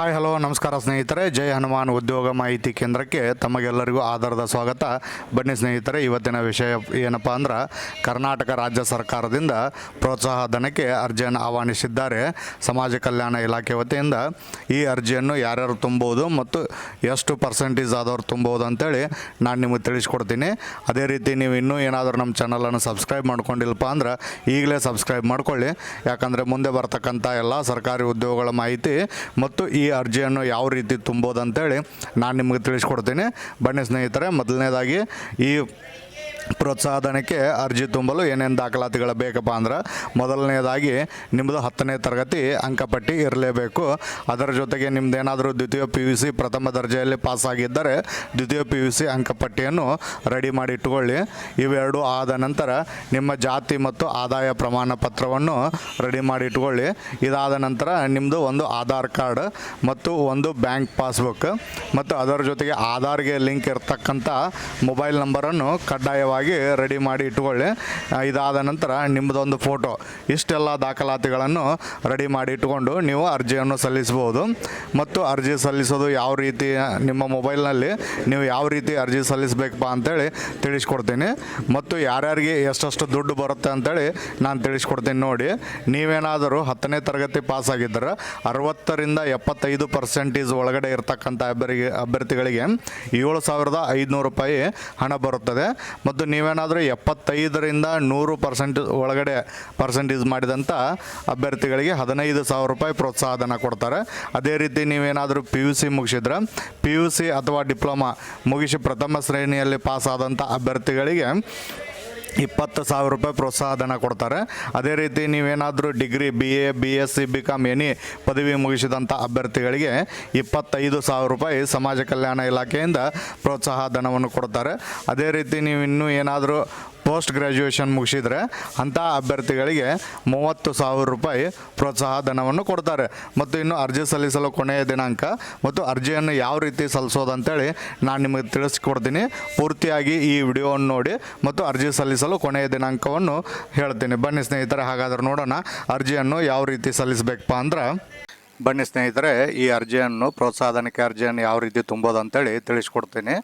Hi, hello, ನಮಸ್ಕಾರ ಸ್ನೇಹಿತರೆ. ಜೈ ಹನುಮಾನ್ ಉದ್ಯೋಗ ಮಾಹಿತಿ ಕೇಂದ್ರಕ್ಕೆ ತಮಗೆಲ್ಲರಿಗೂ ಆಧಾರದ ಸ್ವಾಗತ. ಬನ್ನಿ ಸ್ನೇಹಿತರೆ, ಇವತ್ತಿನ ವಿಷಯ ಏನಪ್ಪ ಅಂದ್ರೆ, ಕರ್ನಾಟಕ ರಾಜ್ಯ ಸರ್ಕಾರದಿಂದ ಪ್ರೋತ್ಸಾಹ ಧನಕ್ಕೆ ಅರ್ಜಿಯನ್ನು ಆಹ್ವಾನಿಸಿದ್ದಾರೆ. ಸಮಾಜ ಕಲ್ಯಾಣ ಇಲಾಖೆ ವತಿಯಿಂದ ಈ ಅರ್ಜಿಯನ್ನು ಯಾರ್ಯಾರು ತುಂಬೋದು ಮತ್ತು ಎಷ್ಟು ಪರ್ಸೆಂಟೇಜ್ ಆದವ್ರು ತುಂಬೋದು ಅಂತೇಳಿ ನಾನು ನಿಮಗೆ ತಿಳಿಸ್ಕೊಡ್ತೀನಿ. ಅದೇ ರೀತಿ ನೀವು ಇನ್ನೂ ಏನಾದರೂ ನಮ್ಮ ಚಾನಲನ್ನು ಸಬ್ಸ್ಕ್ರೈಬ್ ಮಾಡ್ಕೊಂಡಿಲ್ಲಪ್ಪ ಅಂದ್ರೆ, ಈಗಲೇ ಸಬ್ಸ್ಕ್ರೈಬ್ ಮಾಡ್ಕೊಳ್ಳಿ. ಯಾಕಂದರೆ ಮುಂದೆ ಬರ್ತಕ್ಕಂಥ ಎಲ್ಲ ಸರ್ಕಾರಿ ಉದ್ಯೋಗಗಳ ಮಾಹಿತಿ ಮತ್ತು ಈ ಅರ್ಜಿಯನ್ನು ಯಾವ ರೀತಿ ತುಂಬೋದು ಅಂತೇಳಿ ನಾನು ನಿಮಗೆ ತಿಳಿಸ್ಕೊಡ್ತೀನಿ. ಬನ್ನಿ ಸ್ನೇಹಿತರೆ ಮೊದಲನೇದಾಗಿ ಈ ಪ್ರೋತ್ಸಾಹಧನಕ್ಕೆ ಅರ್ಜಿ ತುಂಬಲು ಏನೇನು ದಾಖಲಾತಿಗಳು ಬೇಕಪ್ಪ ಅಂದ್ರೆ ಮೊದಲನೇದಾಗಿ ನಿಮ್ಮದು ಹತ್ತನೇ ತರಗತಿ ಅಂಕಪಟ್ಟಿ ಇರಲೇಬೇಕು. ಅದರ ಜೊತೆಗೆ ನಿಮ್ಮದೇನಾದರೂ ದ್ವಿತೀಯ ಪಿ ಯು ಸಿ ಪ್ರಥಮ ದರ್ಜೆಯಲ್ಲಿ ಪಾಸಾಗಿದ್ದರೆ ದ್ವಿತೀಯ ಪಿ ಯು ಸಿ ಅಂಕಪಟ್ಟಿಯನ್ನು ರೆಡಿ ಮಾಡಿ ಇಟ್ಟುಕೊಳ್ಳಿ. ಇವೆರಡೂ ಆದ ನಂತರ ನಿಮ್ಮ ಜಾತಿ ಮತ್ತು ಆದಾಯ ಪ್ರಮಾಣ ಪತ್ರವನ್ನು ರೆಡಿ ಮಾಡಿ ಇಟ್ಕೊಳ್ಳಿ ಇದಾದ ನಂತರ ನಿಮ್ಮದು ಒಂದು ಆಧಾರ್ ಕಾರ್ಡ್ ಮತ್ತು ಒಂದು ಬ್ಯಾಂಕ್ ಪಾಸ್ಬುಕ್ ಮತ್ತು ಅದರ ಜೊತೆಗೆ ಆಧಾರ್ಗೆ ಲಿಂಕ್ ಇರತಕ್ಕಂಥ ಮೊಬೈಲ್ ನಂಬರನ್ನು ಕಡ್ಡಾಯವಾಗಿ ರೆಡಿ ಮಾಡಿ ಇಟ್ಕೊಳ್ಳಿ. ಇದಾದ ನಂತರ ನಿಮ್ಮದೊಂದು ಫೋಟೋ. ಇಷ್ಟೆಲ್ಲ ದಾಖಲಾತಿಗಳನ್ನು ರೆಡಿ ಮಾಡಿ ಇಟ್ಕೊಂಡು ನೀವು ಅರ್ಜಿಯನ್ನು ಸಲ್ಲಿಸಬಹುದು. ಮತ್ತು ಅರ್ಜಿ ಸಲ್ಲಿಸೋದು ಯಾವ ರೀತಿ, ನಿಮ್ಮ ಮೊಬೈಲ್ನಲ್ಲಿ ನೀವು ಯಾವ ರೀತಿ ಅರ್ಜಿ ಸಲ್ಲಿಸಬೇಕಪ್ಪ ಅಂತೇಳಿ ತಿಳಿಸ್ಕೊಡ್ತೀನಿ. ಮತ್ತು ಯಾರ್ಯಾರಿಗೆ ಎಷ್ಟೆಷ್ಟು ದುಡ್ಡು ಬರುತ್ತೆ ಅಂತೇಳಿ ನಾನು ತಿಳಿಸ್ಕೊಡ್ತೀನಿ ನೋಡಿ. ನೀವೇನಾದರೂ ಹತ್ತನೇ ತರಗತಿ ಪಾಸ್ ಆಗಿದ್ದರೆ ಅರವತ್ತರಿಂದ ಎಪ್ಪತ್ತೈದು ಪರ್ಸೆಂಟೇಜ್ ಒಳಗಡೆ ಇರತಕ್ಕಂಥ ಅಭ್ಯರ್ಥಿಗೆ ಅಭ್ಯರ್ಥಿಗಳಿಗೆ ಏಳು ಸಾವಿರದ ಐದುನೂರು ರೂಪಾಯಿ ಹಣ ಬರುತ್ತದೆ. ಮತ್ತು ನೀವೇನಾದರೂ ಎಪ್ಪತ್ತೈದರಿಂದ ನೂರು ಪರ್ಸೆಂಟ್ ಒಳಗಡೆ ಪರ್ಸೆಂಟೇಜ್ ಮಾಡಿದಂಥ ಅಭ್ಯರ್ಥಿಗಳಿಗೆ ಹದಿನೈದು ಸಾವಿರ ರೂಪಾಯಿ ಪ್ರೋತ್ಸಾಹಧನ ಕೊಡ್ತಾರೆ. ಅದೇ ರೀತಿ ನೀವೇನಾದರೂ ಪಿ ಯು ಸಿ ಮುಗಿಸಿದ್ರೆ ಪಿ ಯು ಸಿ ಅಥವಾ ಡಿಪ್ಲೊಮಾ ಮುಗಿಸಿ ಪ್ರಥಮ ಶ್ರೇಣಿಯಲ್ಲಿ ಪಾಸಾದಂಥ ಅಭ್ಯರ್ಥಿಗಳಿಗೆ ಇಪ್ಪತ್ತು ಸಾವಿರ ರೂಪಾಯಿ ಪ್ರೋತ್ಸಾಹಧನ ಕೊಡ್ತಾರೆ. ಅದೇ ರೀತಿ ನೀವೇನಾದರೂ degree B A B S C B com any ಪದವಿ ಮುಗಿಸಿದಂಥ ಅಭ್ಯರ್ಥಿಗಳಿಗೆ ಇಪ್ಪತ್ತೈದು ಸಾವಿರ ರೂಪಾಯಿ ಸಮಾಜ ಕಲ್ಯಾಣ ಇಲಾಖೆಯಿಂದ ಪ್ರೋತ್ಸಾಹ ಧನವನ್ನು ಕೊಡ್ತಾರೆ. ಅದೇ ರೀತಿ ನೀವು ಇನ್ನೂ ಏನಾದರೂ ಪೋಸ್ಟ್ ಗ್ರ್ಯಾಜುಯೇಷನ್ ಮುಗಿಸಿದರೆ ಅಂಥ ಅಭ್ಯರ್ಥಿಗಳಿಗೆ ಮೂವತ್ತು ಸಾವಿರ ರೂಪಾಯಿ ಪ್ರೋತ್ಸಾಹ ಧನವನ್ನು ಕೊಡ್ತಾರೆ. ಮತ್ತು ಇನ್ನು ಅರ್ಜಿ ಸಲ್ಲಿಸಲು ಕೊನೆಯ ದಿನಾಂಕ ಮತ್ತು ಅರ್ಜಿಯನ್ನು ಯಾವ ರೀತಿ ಸಲ್ಲಿಸೋದು ಅಂತೇಳಿ ನಾನು ನಿಮಗೆ ತಿಳಿಸ್ಕೊಡ್ತೀನಿ. ಪೂರ್ತಿಯಾಗಿ ಈ ವಿಡಿಯೋವನ್ನು ನೋಡಿ ಮತ್ತು ಅರ್ಜಿ ಸಲ್ಲಿಸಲು ಕೊನೆಯ ದಿನಾಂಕವನ್ನು ಹೇಳ್ತೀನಿ. ಬನ್ನಿ ಸ್ನೇಹಿತರೆ, ಹಾಗಾದ್ರೆ ನೋಡೋಣ ಅರ್ಜಿಯನ್ನು ಯಾವ ರೀತಿ ಸಲ್ಲಿಸಬೇಕಪ್ಪ ಅಂದ್ರೆ. ಬನ್ನಿ ಸ್ನೇಹಿತರೆ, ಈ ಅರ್ಜಿಯನ್ನು ಪ್ರೋತ್ಸಾಹಧನಕ್ಕೆ ಅರ್ಜಿಯನ್ನು ಯಾವ ರೀತಿ ತುಂಬೋದು ಅಂತೇಳಿ ತಿಳಿಸ್ಕೊಡ್ತೀನಿ.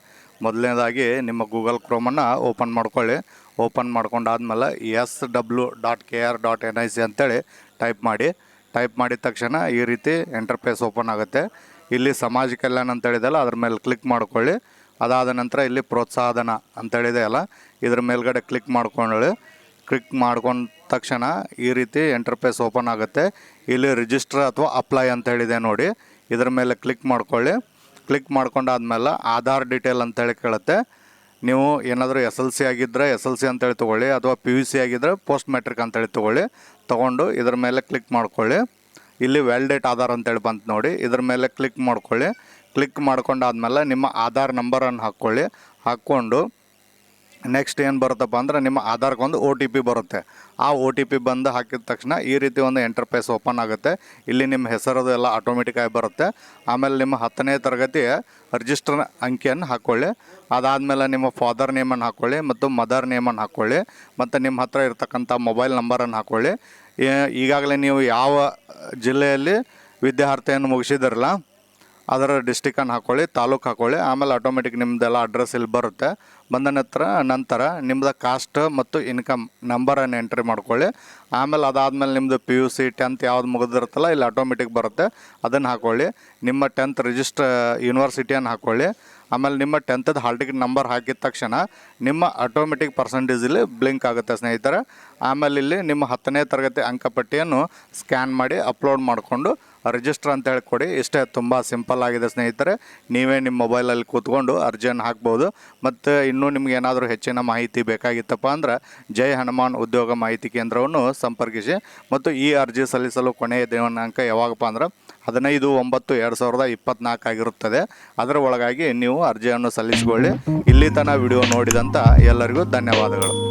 ಮೊದಲನೇದಾಗಿ ನಿಮ್ಮ ಗೂಗಲ್ ಕ್ರೋಮನ್ನು ಓಪನ್ ಮಾಡ್ಕೊಳ್ಳಿ. Open ಮಾಡ್ಕೊಂಡಾದ್ಮೇಲೆ S W dot K R dot N I C ಅಂತೇಳಿ ಟೈಪ್ ಮಾಡಿ. ಟೈಪ್ ಮಾಡಿದ ತಕ್ಷಣ ಈ ರೀತಿ ಎಂಟರ್ಪೇಸ್ ಓಪನ್ ಆಗುತ್ತೆ. ಇಲ್ಲಿ ಸಮಾಜ ಕಲ್ಯಾಣ ಅಂತೇಳಿದೆಲ್ಲ ಅದ್ರ ಮೇಲೆ ಕ್ಲಿಕ್ ಮಾಡ್ಕೊಳ್ಳಿ. ಅದಾದ ನಂತರ ಇಲ್ಲಿ ಪ್ರೋತ್ಸಾಹಧನ ಅಂತೇಳಿದೆ ಅಲ್ಲ ಇದ್ರ ಮೇಲ್ಗಡೆ ಕ್ಲಿಕ್ ಮಾಡ್ಕೊಳ್ಳಿ. ಕ್ಲಿಕ್ ಮಾಡ್ಕೊಂಡ ತಕ್ಷಣ ಈ ರೀತಿ ಎಂಟರ್ಪೇಸ್ ಓಪನ್ ಆಗುತ್ತೆ. ಇಲ್ಲಿ ರಿಜಿಸ್ಟರ್ ಅಥವಾ ಅಪ್ಲೈ ಅಂತ ಹೇಳಿದೆ ನೋಡಿ. ಇದರ ಮೇಲೆ ಕ್ಲಿಕ್ ಮಾಡ್ಕೊಳ್ಳಿ. ಕ್ಲಿಕ್ ಮಾಡ್ಕೊಂಡಾದ್ಮೇಲೆ ಆಧಾರ್ ಡೀಟೇಲ್ ಅಂತೇಳಿ ಕೇಳುತ್ತೆ. ನೀವು ಏನಾದರೂ ಎಸ್ ಎಲ್ ಸಿ ಆಗಿದ್ದರೆ ಎಸ್ ಎಲ್ ಸಿ ಅಂತೇಳಿ ತೊಗೊಳ್ಳಿ, ಅಥವಾ ಪಿ ಯು ಸಿ ಆಗಿದ್ದರೆ ಪೋಸ್ಟ್ ಮೆಟ್ರಿಕ್ ಅಂತೇಳಿ ತೊಗೊಳ್ಳಿ, ತೊಗೊಂಡು ಇದ್ರ ಮೇಲೆ ಕ್ಲಿಕ್ ಮಾಡ್ಕೊಳ್ಳಿ. ಇಲ್ಲಿ ವ್ಯಾಲಿಡೇಟ್ ಆಧಾರ್ ಅಂತೇಳಿ ಬಂತು ನೋಡಿ, ಇದ್ರ ಮೇಲೆ ಕ್ಲಿಕ್ ಮಾಡ್ಕೊಳ್ಳಿ. ಕ್ಲಿಕ್ ಮಾಡ್ಕೊಂಡಾದ್ಮೇಲೆ ನಿಮ್ಮ ಆಧಾರ್ ನಂಬರನ್ನು ಹಾಕ್ಕೊಳ್ಳಿ. ಹಾಕ್ಕೊಂಡು ನೆಕ್ಸ್ಟ್ ಏನು ಬರುತ್ತಪ್ಪ ಅಂದ್ರೆ ನಿಮ್ಮ ಆಧಾರ್ಗೊಂದು ಓ ಟಿ ಪಿ ಬರುತ್ತೆ. ಆ ಓ ಟಿ ಪಿ ಬಂದು ಹಾಕಿದ ತಕ್ಷಣ ಈ ರೀತಿ ಒಂದು ಎಂಟರ್ಪ್ರೈಸ್ ಓಪನ್ ಆಗುತ್ತೆ. ಇಲ್ಲಿ ನಿಮ್ಮ ಹೆಸರದು ಎಲ್ಲ ಆಟೋಮೆಟಿಕ್ ಆಗಿ ಬರುತ್ತೆ. ಆಮೇಲೆ ನಿಮ್ಮ ಹತ್ತನೇ ತರಗತಿಯ ರಿಜಿಸ್ಟರ್ ಅಂಕಿಯನ್ನು ಹಾಕ್ಕೊಳ್ಳಿ ಅದಾದಮೇಲೆ ನಿಮ್ಮ ಫಾದರ್ ನೇಮನ್ನು ಹಾಕ್ಕೊಳ್ಳಿ ಮತ್ತು ಮದರ್ ನೇಮನ್ನು ಹಾಕ್ಕೊಳ್ಳಿ ಮತ್ತು ನಿಮ್ಮ ಹತ್ರ ಇರ್ತಕ್ಕಂಥ ಮೊಬೈಲ್ ನಂಬರನ್ನು ಹಾಕ್ಕೊಳ್ಳಿ ಈಗಾಗಲೇ ನೀವು ಯಾವ ಜಿಲ್ಲೆಯಲ್ಲಿ ವಿದ್ಯಾರ್ಥಿಯನ್ನು ಮುಗಿಸಿದಿರಲ್ಲ ಅದರ ಡಿಸ್ಟಿಕನ್ನು ಹಾಕ್ಕೊಳ್ಳಿ ತಾಲೂಕು ಹಾಕ್ಕೊಳ್ಳಿ ಆಮೇಲೆ ಆಟೋಮೆಟಿಕ್ ನಿಮ್ಮದೆಲ್ಲ ಅಡ್ರೆಸ್ ಇಲ್ಲಿ ಬರುತ್ತೆ. ಬಂದ ನಂತರ ನಂತರ ನಿಮ್ಮದು ಕಾಸ್ಟ್ ಮತ್ತು ಇನ್ಕಮ್ ನಂಬರನ್ನು ಎಂಟ್ರಿ ಮಾಡ್ಕೊಳ್ಳಿ. ಆಮೇಲೆ ಅದಾದಮೇಲೆ ನಿಮ್ಮದು ಪಿ ಯು ಸಿ ಟೆಂತ್ ಯಾವ್ದು ಮುಗಿದಿರುತ್ತಲ್ಲ, ಇಲ್ಲಿ ಆಟೋಮೆಟಿಕ್ ಬರುತ್ತೆ. ಅದನ್ನು ಹಾಕ್ಕೊಳ್ಳಿ ನಿಮ್ಮ ಟೆಂತ್ ರಿಜಿಸ್ಟರ್ ಯೂನಿವರ್ಸಿಟಿಯನ್ನು ಹಾಕ್ಕೊಳ್ಳಿ ಆಮೇಲೆ ನಿಮ್ಮ ಟೆಂತದ ಹಾಲ್ ಟಿಕೆಟ್ ನಂಬರ್ ಹಾಕಿದ ತಕ್ಷಣ ನಿಮ್ಮ ಆಟೋಮೆಟಿಕ್ ಪರ್ಸೆಂಟೇಜ್ ಇಲ್ಲಿ ಬ್ಲಿಂಕ್ ಆಗುತ್ತೆ ಸ್ನೇಹಿತರೆ. ಆಮೇಲೆ ಇಲ್ಲಿ ನಿಮ್ಮ ಹತ್ತನೇ ತರಗತಿ ಅಂಕಪಟ್ಟಿಯನ್ನು ಸ್ಕ್ಯಾನ್ ಮಾಡಿ ಅಪ್ಲೋಡ್ ಮಾಡಿಕೊಂಡು ರಿಜಿಸ್ಟರ್ ಅಂತ ಹೇಳಿ ಕೊಡಿ ಇಷ್ಟೇ ತುಂಬ ಸಿಂಪಲ್ ಆಗಿದೆ ಸ್ನೇಹಿತರೆ. ನೀವೇ ನಿಮ್ಮ ಮೊಬೈಲಲ್ಲಿ ಕೂತ್ಕೊಂಡು ಅರ್ಜಿಯನ್ನು ಹಾಕ್ಬೋದು. ಮತ್ತು ಇನ್ನೂ ನಿಮ್ಗೆ ಏನಾದರೂ ಹೆಚ್ಚಿನ ಮಾಹಿತಿ ಬೇಕಾಗಿತ್ತಪ್ಪ ಅಂದ್ರೆ ಜೈ ಹನುಮಾನ್ ಉದ್ಯೋಗ ಮಾಹಿತಿ ಕೇಂದ್ರವನ್ನು ಸಂಪರ್ಕಿಸಿ. ಮತ್ತು ಈ ಅರ್ಜಿ ಸಲ್ಲಿಸಲು ಕೊನೆಯ ದಿನಾಂಕ ಯಾವಾಗಪ್ಪ ಅಂದ್ರೆ ಹದಿನೈದು ಒಂಬತ್ತು ಎರಡು ಸಾವಿರದ ಇಪ್ಪತ್ನಾಲ್ಕು ಆಗಿರುತ್ತದೆ. ಅದರ ಒಳಗಾಗಿ ನೀವು ಅರ್ಜಿಯನ್ನು ಸಲ್ಲಿಸಿಕೊಳ್ಳಿ. ಇಲ್ಲಿ ತನಕ ವಿಡಿಯೋ ನೋಡಿದಂಥ ಎಲ್ಲರಿಗೂ ಧನ್ಯವಾದಗಳು.